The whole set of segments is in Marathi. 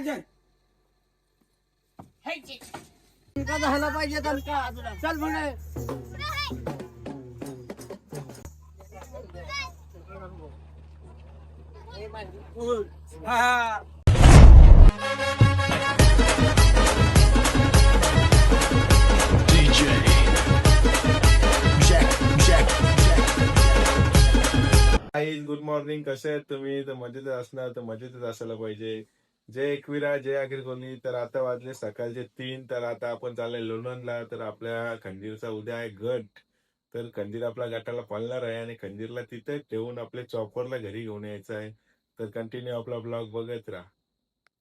का. का झाला पाहिजे चल म्हणे. हा गुड मॉर्निंग कसे आहेत तुम्ही? तर मजेतच असणार तर मजेतच असायला पाहिजे. जय एकविरा जय अखिल तर आता वाजले सकाळचे तीन. तर आता आपण चाललंय लोणंदला. तर आपल्या खंजीरचा उद्या आहे गट. तर खंजीर आपल्या गटाला पळणार आहे आणि खंजीरला तिथे ठेवून आपल्या चॉपरला घरी घेऊन यायचं आहे. तर कंटिन्यू आपला ब्लॉग बघत राहा.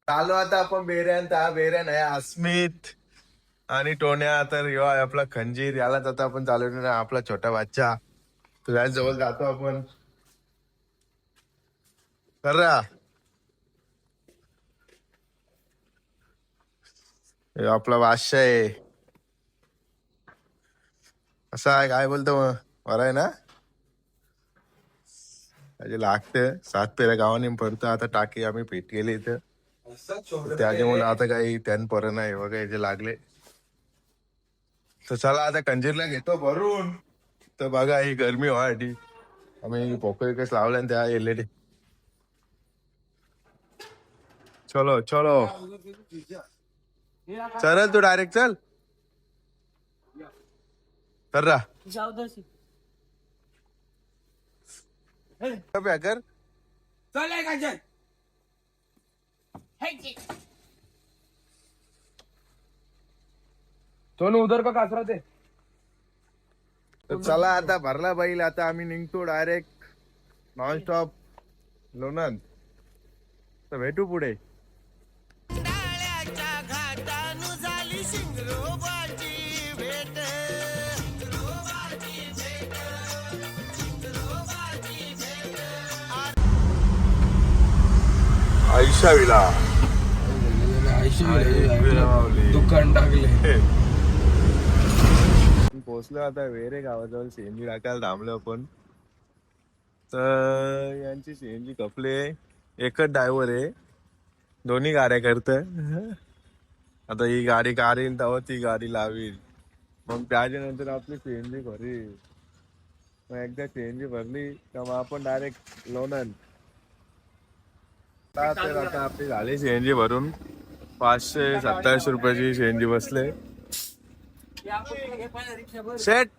चालू आता आपण बेऱ्यान तर हा बेऱ्यान आहे अस्मित आणि टोण्या. तर यो आहे आपला खंजीर. यालाच आता आपण चालवणार आपला छोटा बाच्चा. तुझ्या जवळ जातो आपण. करा. हे आपला बादशाह आहे. असा आहे काय बोलतो मग? बरं आहे ना? अजे लागते. सात पेऱ्या गावाने पडतो आता टाकी आम्ही पेट केली इथं. त्याच्यामुळे आता काही त्यान पर नाही बघा याचे लागले. तर चला आता कंजीरला घेतो भरून. तर बघा ही गरमी व्हायसाठी आम्ही पोकळ एकच लावल्या आणि त्या एलईडी चलो चलो. चल तू डायरेक्ट चल. तर रा कर. चल का सोनू उधर का कासरा ते तर चला आता भरला बैल आता आम्ही निघतो डायरेक्ट. Non stop Lonand. तर भेटू पुढे. आयशा विला दुकान टाकले पोहोचलो आता वेरे गावाजवळ सीएनजी टाकायला थांबलो आपण. तर यांची सीएनजी कपले एकच ड्रायव्हर आहे. दोन्ही गाड्या करत आता ही गाडी काढील तेव्हा ती गाडी लावील. मग त्याच्यानंतर आपली सीएनजी भरी मग एकदा सीएनजी भरली का मग आपण डायरेक्ट लोणंद. तर आता आपली झाली सीएनजी भरून. पाचशे सत्तावीस रुपयाची सीएनजी बसले. सेट.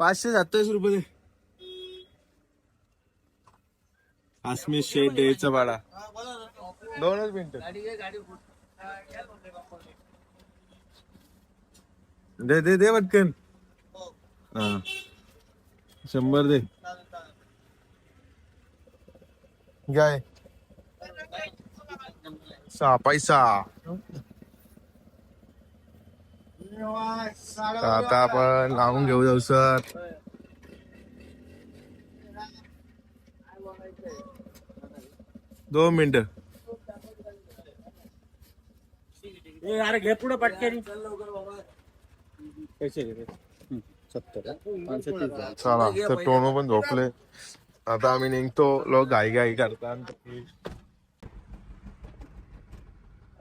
पाचशे सत्तावीस रुपये आसमी शेट द्यायचं भाडा दोनच मिनिट. दे दे दे पटकन. हा. शंभर दे. काय सहा पैसा. तर आता आपण लावून घेऊ जाऊ सर दोन मिनिट. अरे घे पुढे पटकन. चला तर टोनो पण झोपले. आता आम्ही निघतो. लोक घाई घाई करतात.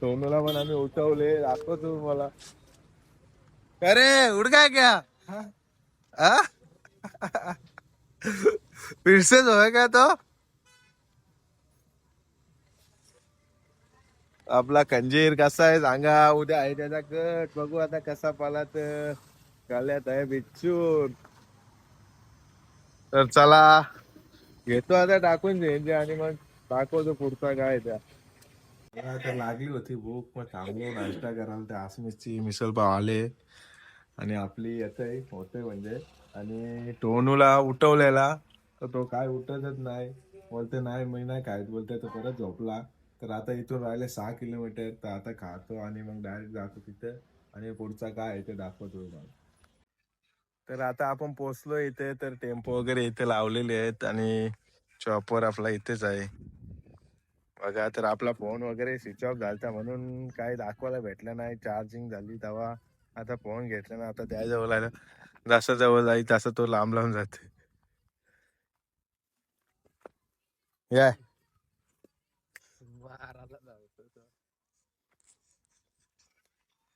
सोनूला पण आम्ही उठवले दाखवतो मला अरे उड काय क्या? फिर से जो है क्या तो? आपला कंजीर कसा आहे सांगा उद्या आहे त्याचा कट. बघू आता कसा पालात गल्यात आहे बिच्छूर तर चला घेतो आता टाकून सीएनजी आणि मग दाखवतो पुढचा काय त्या. तर लागली होती भूक मग थांबलो नाश्ता करायला त्या आसमीची मिसळ पाव आले. आणि आपली येते होते म्हणजे. आणि टोनूला उठवलेला. तर तो काय उठतच नाही. बोलते नाही मी नाही काय बोलते तो परत झोपला. तर आता इथून राहिले सहा किलोमीटर. तर आता खातो आणि मग डायरेक्ट जातो तिथं. आणि पुढचा काय आहे ते दाखवतो तुम्हाला. तर आता आपण पोचलो इथे. तर टेम्पो वगैरे इथे लावलेले आहेत. आणि चॉपर आपला इथेच आहे. बघा तर आपला फोन वगैरे स्विच ऑफ झालता म्हणून काही दाखवायला भेटलं नाही. चार्जिंग झाली तेव्हा. आता फोन घेतला ना आता त्याजवळ आला. जसं जवळ जाईल तसं तो लांब लांब जाते. या.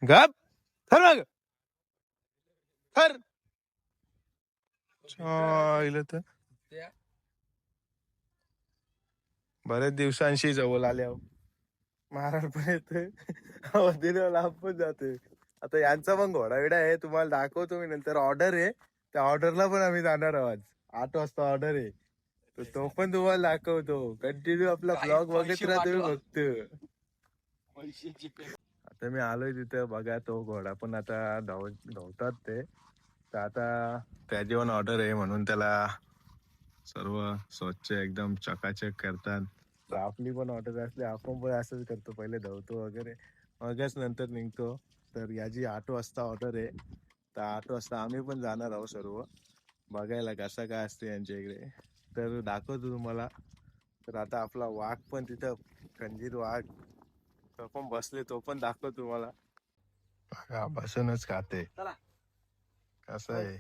गप. थर मग. तर. बरेच दिवसांशी जवळ आले आहो महाराज पण येते. दिलं लांब पण जाते. आता यांचा पण घोडा विडा आहे. तुम्हाला दाखवतो मी नंतर ऑर्डर आहे. त्या ऑर्डरला पण आम्ही जाणार आहोत आठ वाजता ऑर्डर आहे. तर तो पण तुम्हाला दाखवतो. कंटिन्यू आपला ब्लॉग बघत राहा तुम्ही फक्त. आता मी आलोय तिथं. बघा तो घोडा पण आता धाव धावतात ते. तर आता त्याची पण ऑर्डर आहे म्हणून त्याला सर्व स्वच्छ एकदम चकाचक करतात. तर आपली पण ऑर्डर असली आपण पण असंच करतो. पहिले धावतो वगैरे. मगच नंतर निघतो. तर याची आठ वाजता ऑर्डर आहे. तर आठ वाजता आम्ही पण जाणार आहोत सर्व. बघायला कसं काय असते यांच्या इकडे तर दाखवतो तुम्हाला. तर आता आपला वाघ पण तिथं खंजीर वाघ. तो पण बसले तो पण दाखवतो तुम्हाला. बघा बसूनच खाते. चला. कसं आहे?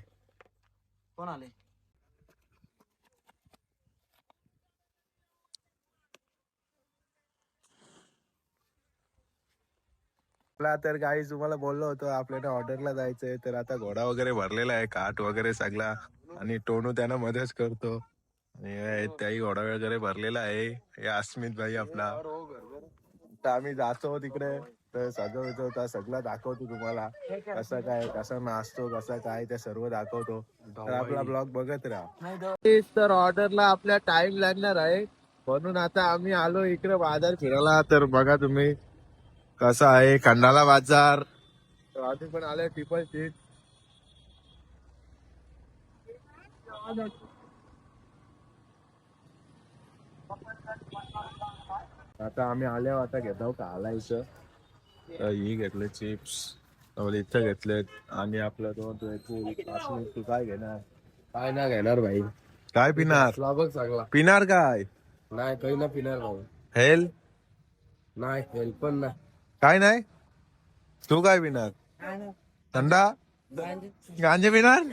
कोण आले? चला तर काही तुम्हाला बोललो होतो आपल्याला ऑर्डरला जायचंय तर आता घोडा वगैरे भरलेला आहे काट वगैरे सगळा आणि टोनू त्यांना मदत करतो. आणि त्याही घोडा वगैरे भरलेला आहे हे अस्मित भाई आपला. तर आम्ही जातो तिकडे तर सजवतो तर सगळं दाखवतो तुम्हाला कसं काय कसं नाचतो कसं काय ते सर्व दाखवतो. तर आपला ब्लॉग बघत राहा. तर ऑर्डरला आपल्या टाइम लागणार आहे. म्हणून आता आम्ही आलो इकडे बाजार फिरायला तर बघा तुम्ही. कसं आहे? खंडाला बाजार. आम्ही पण आलोय ट्रिपल सीट आता आम्ही आल्यावर आता घेतो खायला इथं. तर ही घेतले चिप्स इथं घेतलेत. आणि आपलं दोन तू तू काय घेणार? काय ना घेणार भाई. काय पिणार? बघ चांगला. पिणार काय? नाही काही ना पिणार भाऊ. हेल? नाही हेल्प पण नाही. काय नाही? तू काय पिणार थंडा? गांजे पिणार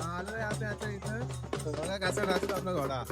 आलोय आता आता इथं. बघा कसं नाचतो आपला घोडा.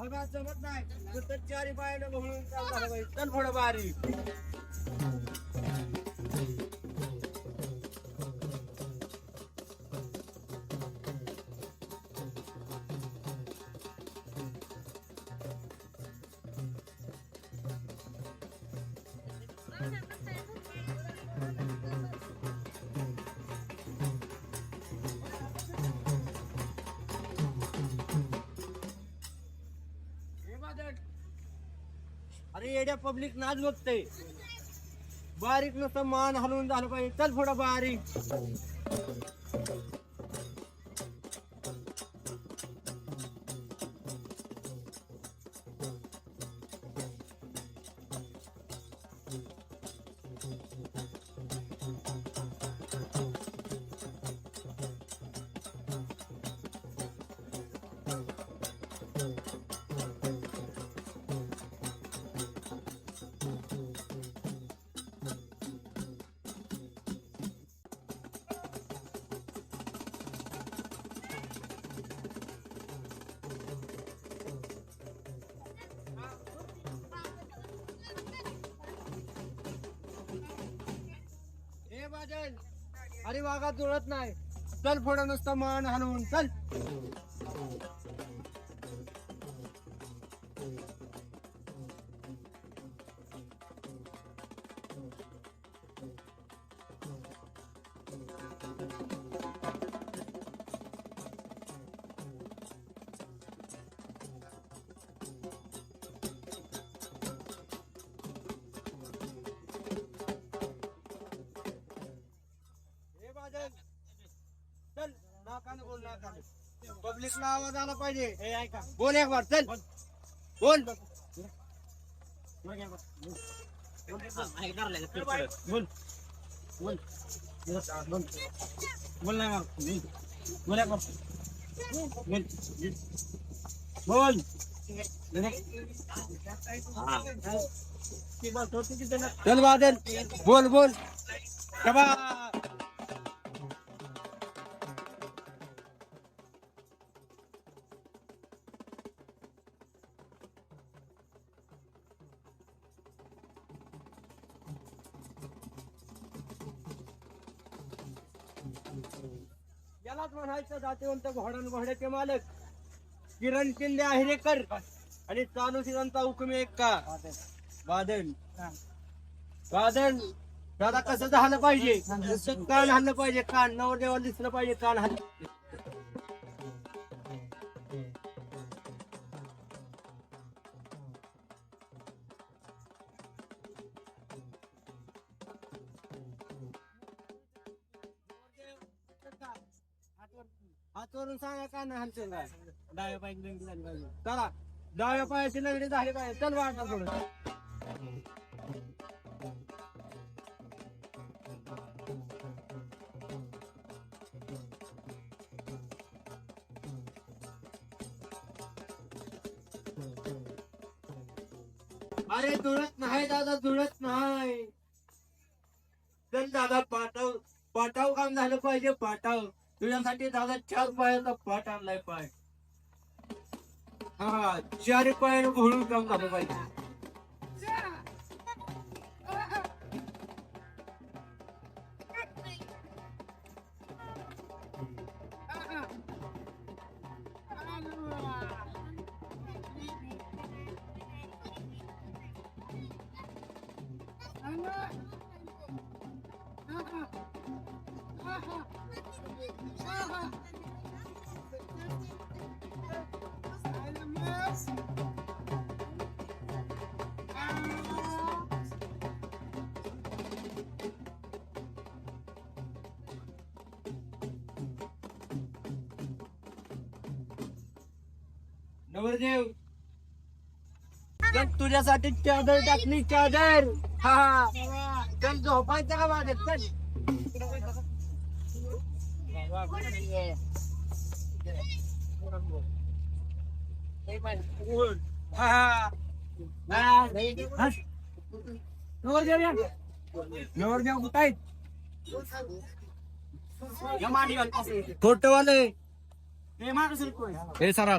जमत नाही नुसतं चारी पायानं म्हणून चालू झालं पाहिजे. चल पुढं बारी अरे येड्या पब्लिक नाच बघते बारीक नुसतं मान हलवून झालं पाहिजे. चल पुढं बारीक. अरे वाघा जुळत नाही. चल फोडा नुसतं मन हलवून चल. पब्लिकला आवाज आला पाहिजे. बोल एक बार चल. बोल. बोल. नाही मग बोल. एक बोल. बोल. चल बादल. बोल बोल. जातीवंत घोडण घोड्याचे मालक. किरण शिंदे अहिरेकर आणि चालू सीझनचा हुकुम एक का? बादल. बादल. दादा कसं झालं पाहिजे? कान हल्लं पाहिजे? कान नवरदेवाला दिसलं पाहिजे? कान हल्लं सांगा कान हलते का डाव्या पायाची लंगडी झाली पाहिजे चला. डाव्या पायाची लंगडी झाली पाहिजे. चल वाटा थोडं अरे जुळत नाही दादा जुळत नाही. चल दादा पाठव पाटाव काम झालं पाहिजे पाटाव. तुझ्यासाठी दादा चार पायाचा पाट आणलाय पाय. हा चार पायानं घोळून काम झालं पाहिजे नवरदेव चल तुझ्यासाठी चादर टाकली चादर. हा हा. चल झोपायचं का चल. हा हा. या. कुठं आहेत? फोटोवाले हे सर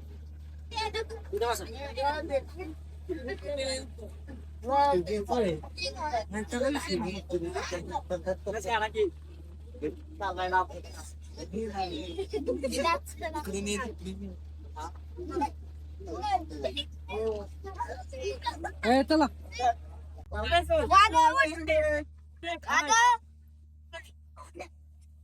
का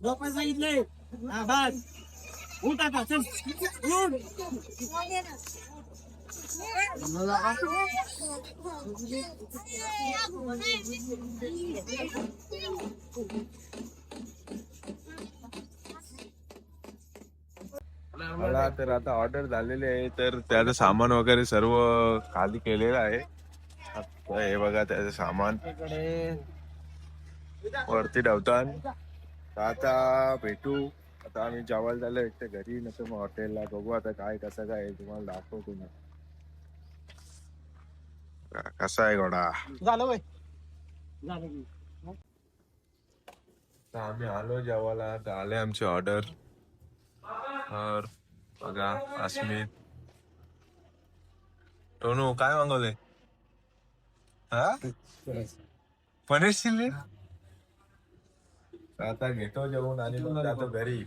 झोपायला हा बस उठ आता चल उठ मला तर आता ऑर्डर झालेली आहे तर त्याचं सामान वगैरे सर्व खाली केलेलं आहे. हे बघा त्याचं सामान. वरती ठेवतात तर आता भेटू. आता आम्ही जेवायला झालं एक तर घरी नसतं मग हॉटेलला बघू आता काय कसं काय तुम्हाला दाखवतो मी. का- कसा आहे घोडा? झालं वय. झालं की. तर आम्ही आलो जेवायला तर आले आमची ऑर्डर. बघा अस्मित. टोनू काय मागवले हा? पनीर चिल्ली? आता घेतो जेवण आणि मग जातो घरी.